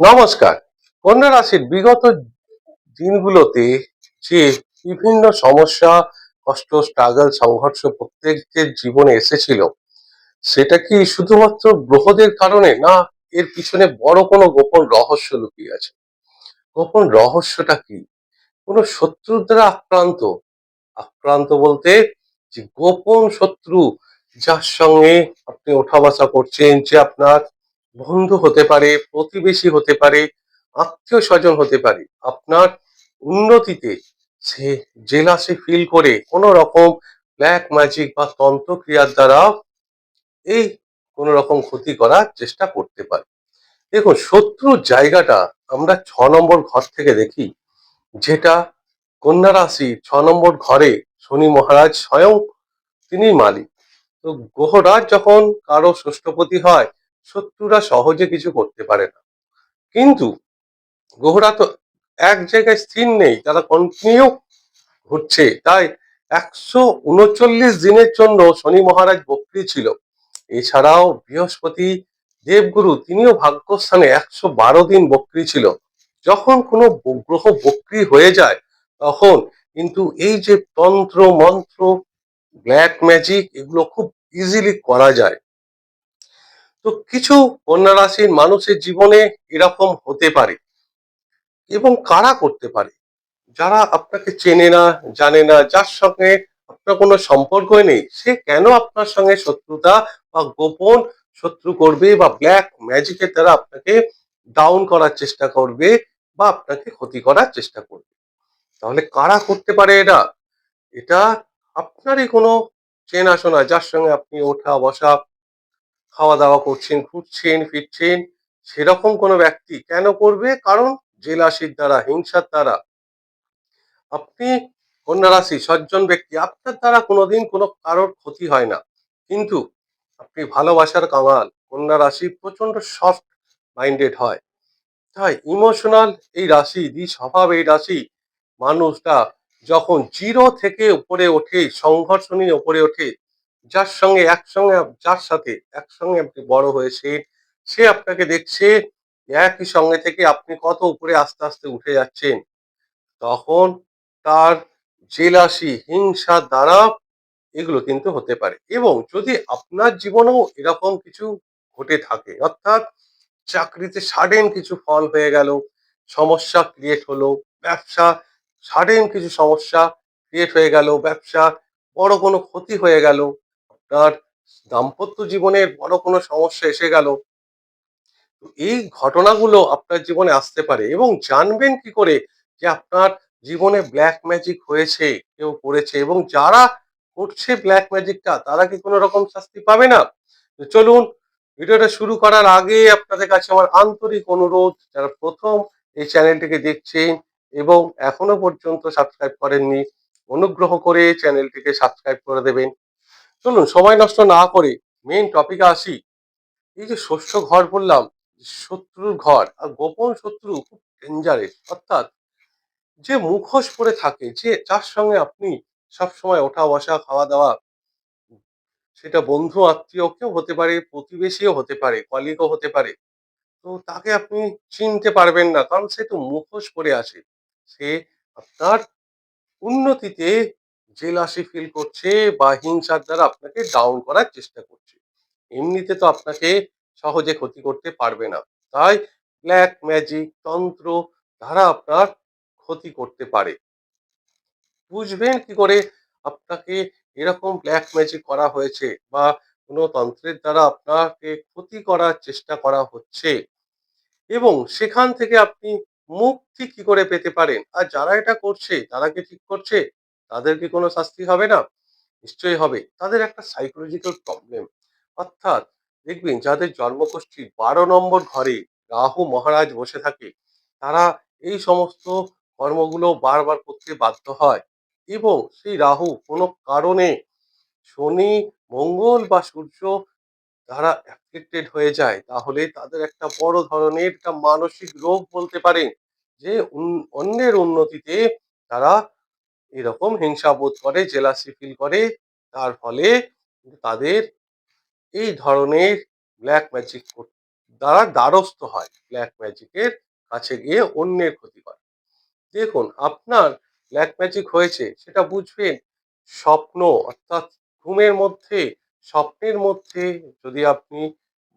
নমস্কার। কন্যা রাশির বিগত দিনগুলোতে যে বিভিন্ন সমস্যা, কষ্ট স্ট্রাগল সংঘর্ষ প্রত্যেকের জীবনে এসেছিল, সেটা কি শুধুমাত্র গ্রহদের কারণে না এর পিছনে বড় কোনো গোপন রহস্য লুকিয়ে আছে? গোপন রহস্যটা কি? কোনো শত্রুর দ্বারা আক্রান্ত? আক্রান্ত বলতে যে গোপন শত্রু যার সঙ্গে আপনি ওঠা বসা করছেন, যে আপনার বন্ধু হতে পারে, প্রতিবেশী হতে পারে, আত্মীয় স্বজন হতে পারে, আপনার উন্নতিতে সে জেলাসে ফিল করে কোনো রকম ব্ল্যাক ম্যাজিক বা তন্ত্রক্রিয়ার দ্বারা এই কোনো রকম ক্ষতি করার চেষ্টা করতে পারে। দেখুন, শত্রুর জায়গাটা আমরা ছ নম্বর ঘর থেকে দেখি, যেটা কন্যা রাশি ছ নম্বর ঘরে শনি মহারাজ স্বয়ং তিনি মালিক। তো গ্রহরাজ যখন কারও ষষ্ঠপতি হয় শত্রুরা সহজে কিছু করতে পারে না। কিন্তু গ্রহরা তো এক জায়গায় স্থির নেই, তারা কন্টিনিউ ঘুরছে। তাই একশো উনচল্লিশ দিনের জন্য শনি মহারাজ বক্রি ছিল। এছাড়াও বৃহস্পতি দেবগুরু তিনিও ভাগ্যস্থানে একশো বারো দিন বক্রি ছিল। যখন কোনো গ্রহ বক্রি হয়ে যায়, তখন কিন্তু এই যে তন্ত্র, মন্ত্র ব্ল্যাক ম্যাজিক এগুলো খুব ইজিলি করা যায়। তো কিছু কন্যা রাশির মানুষের জীবনে এরকম হতে পারে এবং কারা করতে পারে? যারা আপনাকে চেনে না, জানে না, যার সঙ্গে আপনার কোনো সম্পর্কই নেই, সে কেন আপনার সঙ্গে শত্রুতা বা গোপন শত্রু করবে বা ব্ল্যাক ম্যাজিকের দ্বারা আপনাকে ডাউন করার চেষ্টা করবে বা আপনাকে ক্ষতি করার চেষ্টা করবে? তাহলে কারা করতে পারে এটা? এটা আপনারই কোনো চেনাশোনা যার সঙ্গে আপনি ওঠা বসা খাওয়া দাওয়া করছেন ঘুরছেন ফিরছেন, সেরকম কোনো ব্যক্তি কেন করবে? কারণ জেলাসির দ্বারা, হিংসার দ্বারা। আপনি কন্যা রাশি, সজ্জন ব্যক্তি, আপনার দ্বারা কোনোদিন কোনো কারোর ক্ষতি হয় না। কিন্তু আপনি ভালোবাসার কামাল, কন্যা রাশি প্রচণ্ড সফট মাইন্ডেড হয়। তাই ইমোশনাল এই রাশি দ্বি স্বভাব এই রাশি, মানুষটা যখন জিরো থেকে উপরে ওঠে, সংঘর্ষ নিয়ে উপরে ওঠে যার সঙ্গে, একসঙ্গে, যার সাথে, একসঙ্গে আপনি বড় হয়েছেন সে আপনাকে দেখছে, একই সঙ্গে থেকে আপনি কত উপরে আস্তে আস্তে উঠে যাচ্ছেন। তখন তার জেলাসি, হিংসা, দ্বারা এগুলো কিন্তু হতে পারে। এবং যদি আপনার জীবনেও এরকম কিছু ঘটে থাকে, অর্থাৎ চাকরিতে সাডেন কিছু ফল হয়ে গেল, সমস্যা ক্রিয়েট হলো, ব্যবসা সাডেন কিছু সমস্যা ক্রিয়েট হয়ে গেল, ব্যবসা বড় কোনো ক্ষতি হয়ে গেল আপনার দাম্পত্য জীবনের বড় কোনো সমস্যা এসে গেল। এই ঘটনাগুলো আপনার জীবনে আসতে পারে এবং জানবেন কি করে যে আপনার জীবনে ব্ল্যাক ম্যাজিক হয়েছে, কেউ করেছে এবং যারা করছে ব্ল্যাক ম্যাজিকটা তারা কি কোনো রকম শাস্তি পাবে না? চলুন, ভিডিওটা শুরু করার আগে আপনাদের কাছে আমার আন্তরিক অনুরোধ, যারা প্রথম এই চ্যানেলটিকে দেখছেন এবং এখনও পর্যন্ত সাবস্ক্রাইব করেননি, অনুগ্রহ করে চ্যানেলটিকে সাবস্ক্রাইব করে দেবেন। চলুন, সময় নষ্ট না করে মেন টপিকে আসি। এই যে শস্য ঘর বললাম শত্রুর ঘর আর গোপন শত্রু খুব ডেঞ্জারেস অর্থাৎ যে মুখোশ পরে থাকে, যে যার সঙ্গে আপনি সব সময় ওঠা বসা খাওয়া দাওয়া সেটা বন্ধু, আত্মীয় কেউ হতে পারে, প্রতিবেশীও হতে পারে কলিগও হতে পারে, তো তাকে আপনি চিনতে পারবেন না, কারণ সে তো মুখোশ পরে আছে। সে আপনার উন্নতিতে জেলাসি ফিল করছে বা হিংসার দ্বারা আপনাকে ডাউন করার চেষ্টা করছে। এমনিতে তো আপনাকে সহজে ক্ষতি করতে পারবে না। তাই ব্ল্যাক ম্যাজিক তন্ত্র দ্বারা আপনার ক্ষতি করতে পারে। বুঝবেন কি করে আপনাকে এরকম ব্ল্যাক ম্যাজিক করা হয়েছে বা কোনো তন্ত্রের দ্বারা আপনাকে ক্ষতি করার চেষ্টা করা হচ্ছে এবং সেখান থেকে আপনি মুক্তি কি করে পেতে পারেন? আর যারা এটা করছে, তারা কি ঠিক করছে? তাদের কি কোনো শাস্তি হবে না? নিশ্চয়ই হবে। তাদের একটা সাইকোলজিক্যাল প্রবলেম অর্থাৎ দেখবেন যাদের জন্মগোষ্ঠী বারো নম্বর ঘরে রাহু মহারাজ বসে থাকে, তারা এই সমস্ত কর্মগুলো বারবার করতে বাধ্য হয় এবং সেই রাহু কোনো কারণে শনি, মঙ্গল বা সূর্য তারা অ্যাফেক্টেড হয়ে যায়, তাহলে তাদের একটা বড় ধরনের একটা মানসিক রোগ বলতে পারেন যে অন্যের উন্নতিতে তারা এরকম হিংসা বোধ করে, জেলাসি ফিল করে। তার ফলে তাদের এই ধরনের ব্ল্যাক ম্যাজিক দ্বারা দ্বারস্থ হয়। ব্ল্যাক ম্যাজিকের কাছে গিয়ে অন্যের ক্ষতি করে। দেখুন, আপনার ব্ল্যাক ম্যাজিক হয়েছে, সেটা বুঝবেন। স্বপ্ন, অর্থাৎ ঘুমের মধ্যে, স্বপ্নের মধ্যে যদি আপনি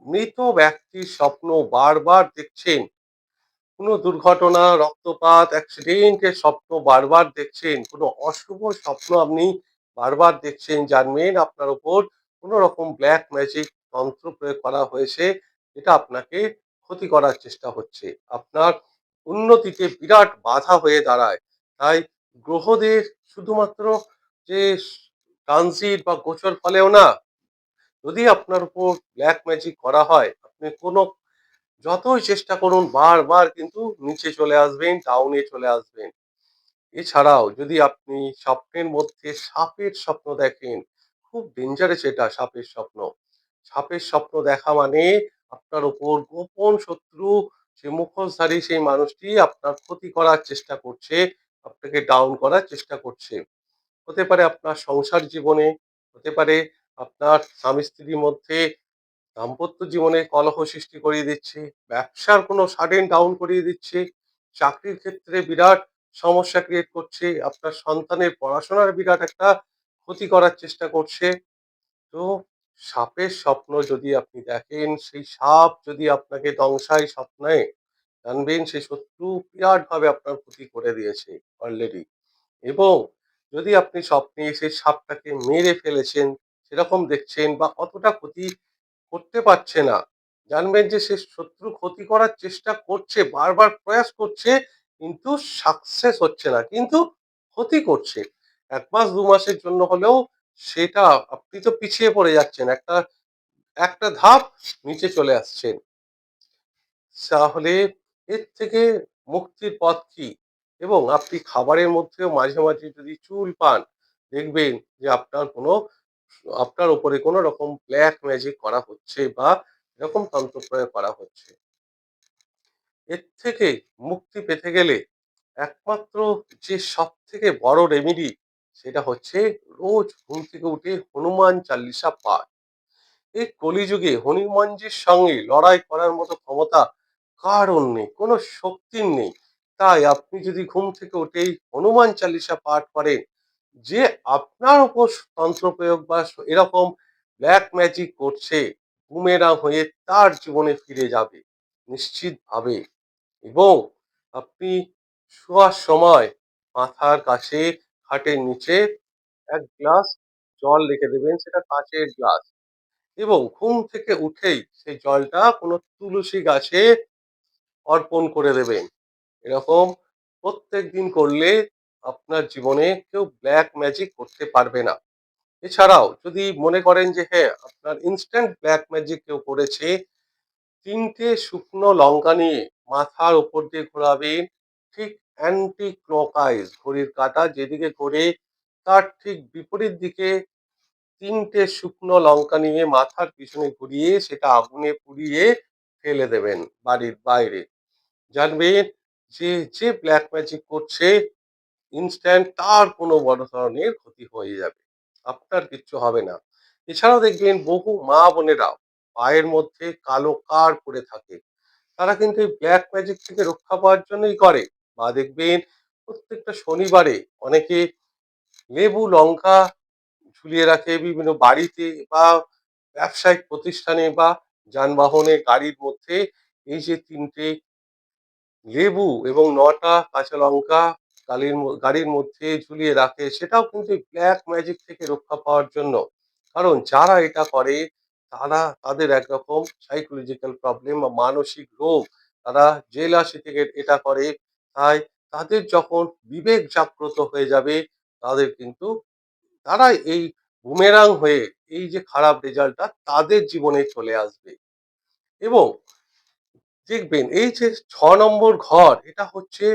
মৃত ব্যক্তির স্বপ্ন বারবার দেখছেন কোনো দুর্ঘটনা, রক্তপাত অ্যাক্সিডেন্টের স্বপ্ন বারবার দেখছেন, কোনো অশুভ স্বপ্ন আপনি বারবার দেখছেন, জানবেন আপনার উপর কোনো রকম ব্ল্যাক ম্যাজিক তন্ত্র প্রয়োগ করা হয়েছে, এটা আপনাকে ক্ষতি করার চেষ্টা হচ্ছে। আপনার উন্নতিতে বিরাট বাধা হয়ে দাঁড়ায়। তাই গ্রহদের শুধুমাত্র যে ট্রানজিট বা গোচর ফলেও না, যদি আপনার উপর ব্ল্যাক ম্যাজিক করা হয়, আপনি কোনো যতই চেষ্টা করুন, বারবার কিন্তু নিচে চলে আসবেন ডাউনে চলে আসবেন। এছাড়াও যদি আপনি স্বপ্নের মধ্যে সাপের স্বপ্ন দেখেন, খুব ডেঞ্জারাস এটা সাপের স্বপ্ন। সাপের স্বপ্ন দেখা মানে আপনার উপর গোপন শত্রু, সে মুখোশধারী সেই মানুষটি আপনার ক্ষতি করার চেষ্টা করছে, আপনাকে ডাউন করার চেষ্টা করছে। হতে পারে আপনার সংসার জীবনে, হতে পারে আপনার স্বামী স্ত্রীর মধ্যে দাম্পত্য জীবনে কলহ সৃষ্টি করিয়ে দিচ্ছে, ব্যবসার কোনো সাডেন ডাউন করিয়ে দিচ্ছে, চাকরির ক্ষেত্রে বিরাট সমস্যা ক্রিয়েট করছে, আপনার সন্তানের পড়াশোনার বিরাট একটা ক্ষতি করার চেষ্টা করছে। তো সাপের স্বপ্ন যদি আপনি দেখেন, সেই সাপ যদি আপনাকে দংশায় স্বপ্নে, জানবেন সেই শত্রু বিরাট ভাবে আপনার ক্ষতি করে দিয়েছে অলরেডি এবং যদি আপনি স্বপ্নে সেই সাপটাকে মেরে ফেলেছেন, সেরকম দেখছেন বা অতটা ক্ষতি করতে পারছে না। জানবেন যে সে শত্রু ক্ষতি করার চেষ্টা করছে, বারবার প্রয়াস করছে, কিন্তু সাকসেস হচ্ছে না, কিন্তু ক্ষতি করছে। এক মাস, দু মাসের জন্য হলেও সেটা, আপনি তো পিছিয়ে পড়ে যাচ্ছেন, একটা একটা ধাপ নিচে চলে আসছেন। তাহলে এর থেকে মুক্তির পথ কি? এবং আপনি খাবারের মধ্যেও মাঝে মাঝে যদি চুল পান, দেখবেন যে আপনার কোনো আপনার উপরে কোনো রকম ব্ল্যাক ম্যাজিক করা হচ্ছে বা এরকম তন্ত্র প্রয়োগ করা হচ্ছে। এর থেকে মুক্তি পেতে গেলে একমাত্র যে সব থেকে বড় রেমেডি সেটা হচ্ছে রোজ ঘুম থেকে উঠে হনুমান চাল্লিশা পাঠ। এই কলিযুগে হনুমানজির সঙ্গে লড়াই করার মতো ক্ষমতা কারণ নেই, কোনো শক্তির নেই। তাই আপনি যদি ঘুম থেকে উঠেই হনুমান চালিসা পাঠ করেন যে আপনার উপর তন্ত্র প্রয়োগ বা এরকম ব্ল্যাক ম্যাজিক করছে বুমেরাং হয়ে তার জীবনে ফিরে যাবে, নিশ্চিতভাবে। এবং আপনি শোয়ার সময় মাথার কাছে খাটের নিচে এক গ্লাস জল রেখে দেবেন, সেটা কাঁচের গ্লাস এবং ঘুম থেকে উঠেই সেই জলটা কোনো তুলসী গাছে অর্পণ করে দেবেন। এরকম প্রত্যেক দিন করলে আপনার জীবনে কেউ ব্ল্যাক ম্যাজিক করতে পারবে না। এছাড়াও যদি মনে করেন যে হ্যাঁ আপনার ইনস্ট্যান্ট ব্ল্যাক ম্যাজিক কেউ করেছে, তিনটে শুকনো লঙ্কা নিয়ে মাথার উপর দিয়ে ঘোরাবেন ঠিক অ্যান্টি ক্লকাইজ ঘড়ির কাঁটা যেদিকে ঘোরে, তার ঠিক বিপরীত দিকে তিনটে শুকনো লঙ্কা নিয়ে মাথার পিছনে ঘুরিয়ে সেটা আগুনে পুড়িয়ে ফেলে দেবেন বাড়ির বাইরে। জানবেন যে যে ব্ল্যাক ম্যাজিক করছে ইনস্ট্যান্ট তার কোনো বড় ধরনের ক্ষতি হয়ে যাবে। আপনার কিচ্ছু হবে না। এছাড়াও দেখবেন বহু মা বোনেরা পায়ের মধ্যে কালো কার পড়ে থাকে। তারা কিন্তু এই ব্ল্যাক ম্যাজিক থেকে রক্ষা পাওয়ার জন্যই করে। বা দেখবেন প্রত্যেকটা শনিবারে অনেকে লেবু, লঙ্কা ঝুলিয়ে রাখে বিভিন্ন বাড়িতে বা ব্যবসায়িক প্রতিষ্ঠানে বা যানবাহনে গাড়ির মধ্যে। এই যে তিনটে লেবু এবং নটা কাঁচা লঙ্কা গাড়ির গাড়ির মধ্যে ঝুলিয়ে রাখে, সেটাও কিন্তু ব্ল্যাক ম্যাজিক থেকে রক্ষা পাওয়ার জন্য। কারণ যারা এটা করে, তারা তাদের একরকম সাইকোলজিক্যাল প্রবলেম বা মানসিক রোগ, তারা জেলাসি থেকে এটা করে, তাই তাদের যখন বিবেক জাগ্রত হয়ে যাবে, তাদের কিন্তু তারা এই বুমেরাং হয়ে, এই যে খারাপ রেজাল্টটা তাদের জীবনে চলে আসবে। এবং দেখবেন, এই যে ছ নম্বর ঘর, এটা হচ্ছে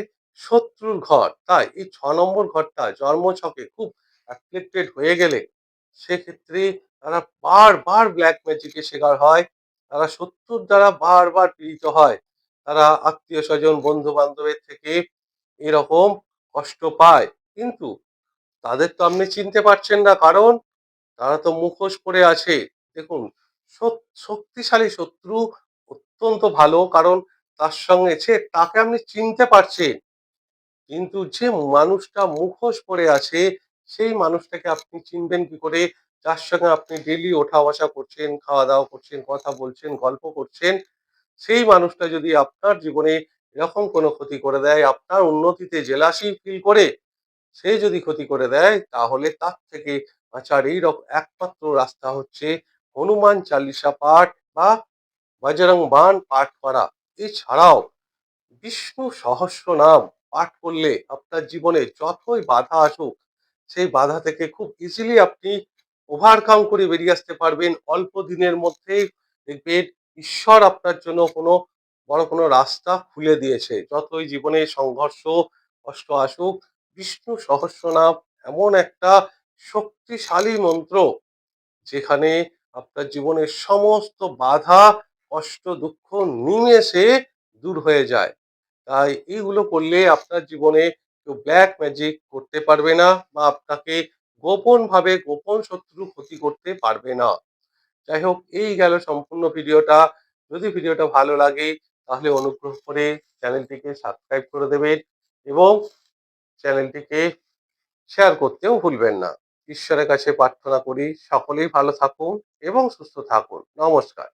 শত্রুর ঘর। তাই এই ছ নম্বর ঘরটা জন্মছকে খুব অ্যাফ্লিক্টেড হয়ে গেলে সেক্ষেত্রে তারা বারবার ব্ল্যাক ম্যাজিকের শিকার হয়। তারা শত্রুর দ্বারা বারবার পীড়িত হয়। তারা আত্মীয় স্বজন বন্ধু বান্ধবের থেকে এরকম কষ্ট পায়। কিন্তু তাদের তো আপনি চিনতে পারছেন না, কারণ তারা তো মুখোশ পরে আছে। দেখুন শক্তিশালী শত্রু অত্যন্ত ভালো, কারণ তার সঙ্গে সে তাকে আপনি চিনতে পারছেন। কিন্তু যে মানুষটা মুখোশ পরে আছে, সেই মানুষটাকে আপনি চিনবেন কি করে? যার সঙ্গে আপনি ডেলি ওঠা বসা করছেন খাওয়া দাওয়া করছেন, কথা বলছেন, গল্প করছেন, সেই মানুষটা যদি আপনার জীবনে এরকম কোনো ক্ষতি করে দেয়, আপনার উন্নতিতে জেলাসি ফিল করে, সে যদি ক্ষতি করে দেয়, তাহলে তার থেকে বাঁচার এই একমাত্র রাস্তা হচ্ছে হনুমান চালিসা পাঠ বা বজরং বান পাঠ করা। এছাড়াও, বিষ্ণু সহস্র নাম পাঠ করলে আপনার জীবনে যতই বাধা আসুক, সেই বাধা থেকে খুব ইজিলি আপনি ওভারকাম করে বেরিয়ে আসতে পারবেন। অল্প দিনের মধ্যেই দেখবেন ঈশ্বর আপনার জন্য কোনো বড় কোনো রাস্তা খুলে দিয়েছে। যতই জীবনে সংঘর্ষ, কষ্ট আসুক, বিষ্ণু সহস্র নাম এমন একটা শক্তিশালী মন্ত্র যেখানে আপনার জীবনের সমস্ত বাধা, কষ্ট, দুঃখ নিমেষে দূর হয়ে যায়। তাই এইগুলো করলে আপনার জীবনে কেউ ব্ল্যাক ম্যাজিক করতে পারবে না বা আপনাকে গোপনভাবে গোপন শত্রু ক্ষতি করতে পারবে না। যাই হোক, এই গেল সম্পূর্ণ ভিডিওটা। যদি ভিডিওটা ভালো লাগে, তাহলে অনুগ্রহ করে চ্যানেলটিকে সাবস্ক্রাইব করে দেবেন এবং চ্যানেলটিকে শেয়ার করতেও ভুলবেন না। ঈশ্বরের কাছে প্রার্থনা করি, সকলেই ভালো থাকুন এবং সুস্থ থাকুন। নমস্কার।